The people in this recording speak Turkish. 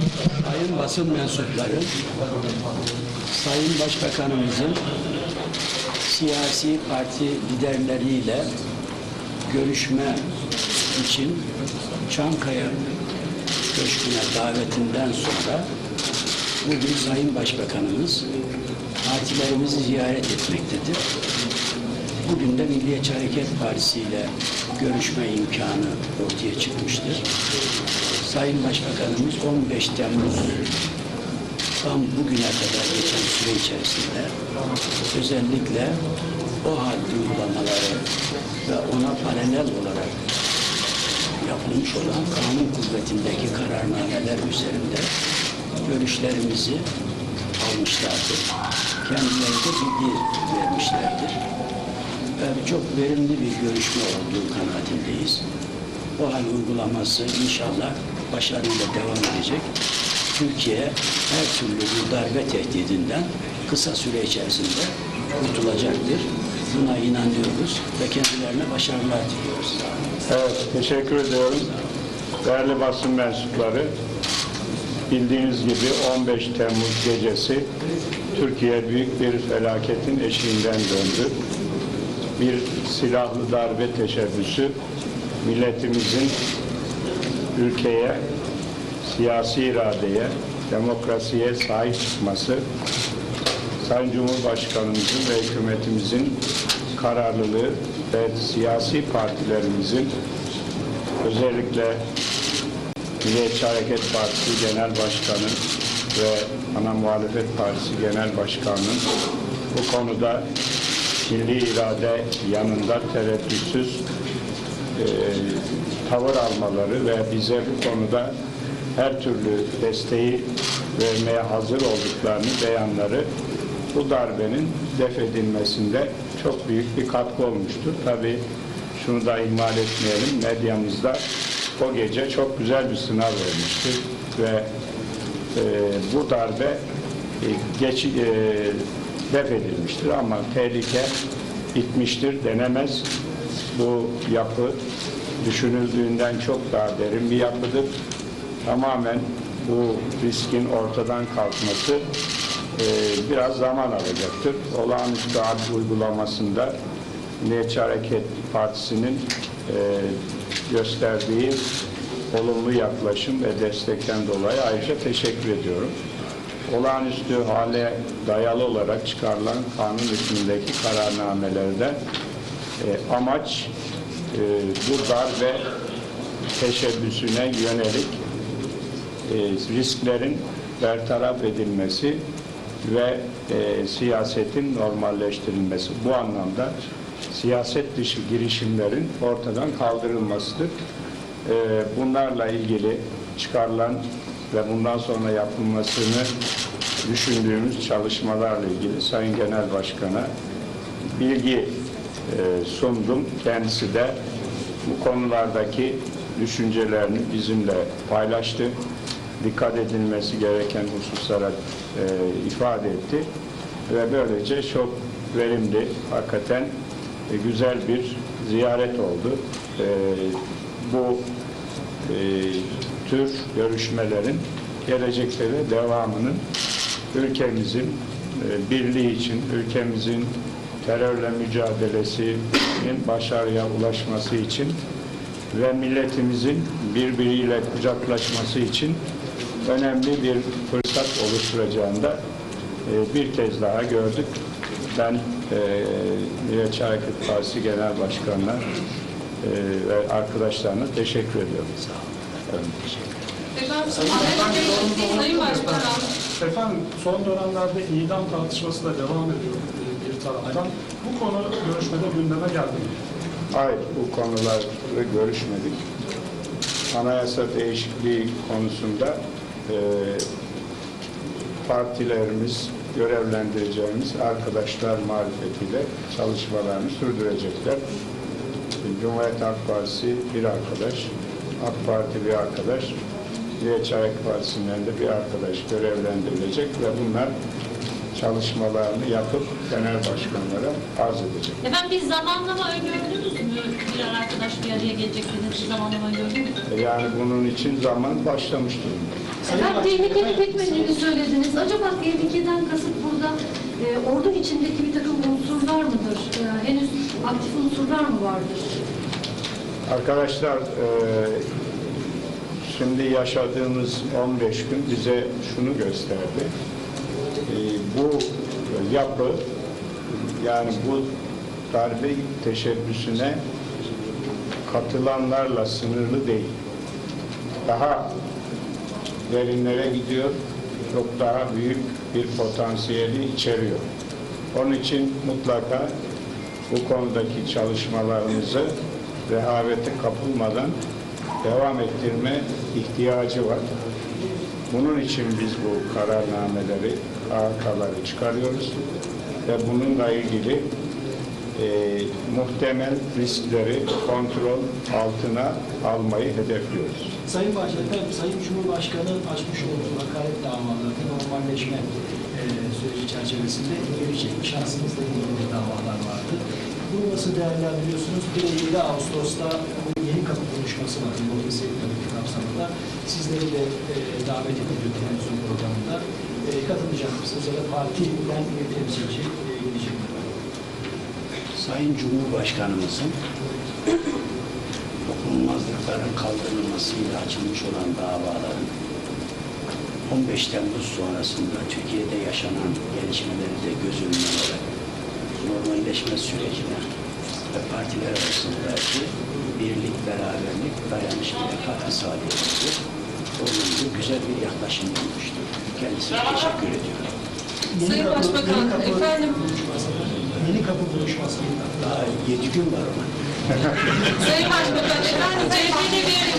Sayın basın mensupları, Sayın Başbakanımızın siyasi parti liderleriyle görüşme için Çankaya Köşkü'ne davetinden sonra bugün Sayın Başbakanımız partilerimizi ziyaret etmektedir. Bugün de Milliyetçi Hareket Partisi ile görüşme imkanı ortaya çıkmıştır. Sayın Başbakanımız 15 Temmuz tam bugüne kadar geçen süre içerisinde özellikle o hal uygulamaları ve ona paralel olarak yapılmış olan kanun kuvvetindeki kararnameler üzerinde görüşlerimizi almışlardır. Kendileri de bilgi vermişlerdir. Ve çok verimli bir görüşme olduğu kanaatindeyiz. O hal uygulaması inşallah başarıyla devam edecek. Türkiye her türlü bu darbe tehdidinden kısa süre içerisinde kurtulacaktır. Buna inanıyoruz ve kendilerine başarılar diliyoruz. Evet, teşekkür ediyorum. Değerli basın mensupları, bildiğiniz gibi 15 Temmuz gecesi Türkiye büyük bir felaketin eşiğinden döndü. Bir silahlı darbe teşebbüsü milletimizin ülkeye, siyasi iradeye, demokrasiye sahip çıkması, Sayın Cumhurbaşkanımızın ve hükümetimizin kararlılığı ve siyasi partilerimizin özellikle Milliyetçi Hareket Partisi Genel Başkanı ve Ana Muhalefet Partisi Genel Başkanı'nın bu konuda milli irade yanında tereddütsüz e, tavır almaları ve bize bu konuda her türlü desteği vermeye hazır olduklarını beyanları bu darbenin def edilmesinde çok büyük bir katkı olmuştur. Tabii şunu da ihmal etmeyelim. Medyamızda o gece çok güzel bir sınav vermiştir ve e, bu darbe e, geç, e, def edilmiştir ama tehlike bitmiştir denemez. Bu yapı düşünüldüğünden çok daha derin bir yapıdır. Tamamen bu riskin ortadan kalkması e, biraz zaman alacaktır. Olağanüstü hal uygulamasında Milliyetçi Hareket Partisi'nin e, gösterdiği olumlu yaklaşım ve destekten dolayı ayrıca teşekkür ediyorum. Olağanüstü hale dayalı olarak çıkarılan kanun hükmündeki kararnamelerde e, amaç e, bu darbe teşebbüsüne yönelik e, risklerin bertaraf edilmesi ve e, siyasetin normalleştirilmesi. Bu anlamda siyaset dışı girişimlerin ortadan kaldırılmasıdır. E, bunlarla ilgili çıkarılan ve bundan sonra yapılmasını düşündüğümüz çalışmalarla ilgili Sayın Genel Başkan'a bilgi sundum. Kendisi de bu konulardaki düşüncelerini bizimle paylaştı. Dikkat edilmesi gereken hususlara e, ifade etti. Ve böylece çok verimli, hakikaten e, güzel bir ziyaret oldu. E, bu e, tür görüşmelerin gelecekte de devamının ülkemizin e, birliği için, ülkemizin terörle mücadelesinin başarıya ulaşması için ve milletimizin birbiriyle kucaklaşması için önemli bir fırsat oluşturacağını da e, bir kez daha gördük. Ben e, Milliyetçi Hareket Partisi Genel Başkanı'na e, ve arkadaşlarına teşekkür ediyorum. Sağ olun. Efendim, son dönemlerde idam tartışması da devam ediyor taraftan. Bu konu görüşmede gündeme geldi mi? Hayır, bu konuları görüşmedik. Anayasa değişikliği konusunda e, partilerimiz, görevlendireceğimiz arkadaşlar marifetiyle çalışmalarını sürdürecekler. Cumhuriyet Halk Partisi bir arkadaş, AK Parti bir arkadaş, Milliyetçi Hareket Partisi'nden de bir arkadaş görevlendirilecek ve bunlar çalışmalarını yapıp genel başkanlara arz edecek. efendim bir zamanlama öngördünüz mü? Birer arkadaş bir araya gelecek dediniz, bir zamanlama gördünüz mü? Yani bunun için zaman başlamış durumda. Efendim tehlikenin bitmediğini söylediniz. Acaba tehlikeden kasıt burada e, ordu içindeki bir takım unsurlar mıdır? E, henüz aktif unsurlar mı vardır? Arkadaşlar e, şimdi yaşadığımız 15 gün bize şunu gösterdi. Bu yapı yani bu darbe teşebbüsüne katılanlarla sınırlı değil. Daha derinlere gidiyor, çok daha büyük bir potansiyeli içeriyor. Onun için mutlaka bu konudaki çalışmalarımızı rehavete kapılmadan devam ettirme ihtiyacı var. Bunun için biz bu kararnameleri, AK'ları çıkarıyoruz ve bununla ilgili e, muhtemel riskleri kontrol altına almayı hedefliyoruz. Sayın Başbakan, Sayın Cumhurbaşkanı açmış olduğu hakaret davalarında normalleşme e, süreci çerçevesinde geri çekme şansınızla ilgili davalar vardı. Bunu nasıl değerlendiriyorsunuz? Bir de 7 Ağustos'ta bu yeni kapı konuşması var. Ekonomik kapsamında. Sizleri de e, davet ediliyor televizyon programında. E, mısınız? Ya da partiden bir temsilci e, gidecek? Sayın Cumhurbaşkanımızın dokunulmazlıkların kaldırılmasıyla açılmış olan davaların 15 Temmuz sonrasında Türkiye'de yaşanan gelişmeleri de göz önüne alarak normalleşme sürecine ve partiler arasındaki birlik, beraberlik, dayanışmaya katkı sağlayacaktır. Olumlu, güzel bir yaklaşım olmuştur. Kendisine teşekkür ediyorum. Sayın kapı- Başbakan, yeni kapı efendim. yeni kapı buluşması. Daha 7 gün var ona. Sayın Başbakan, efendim CHP'de bir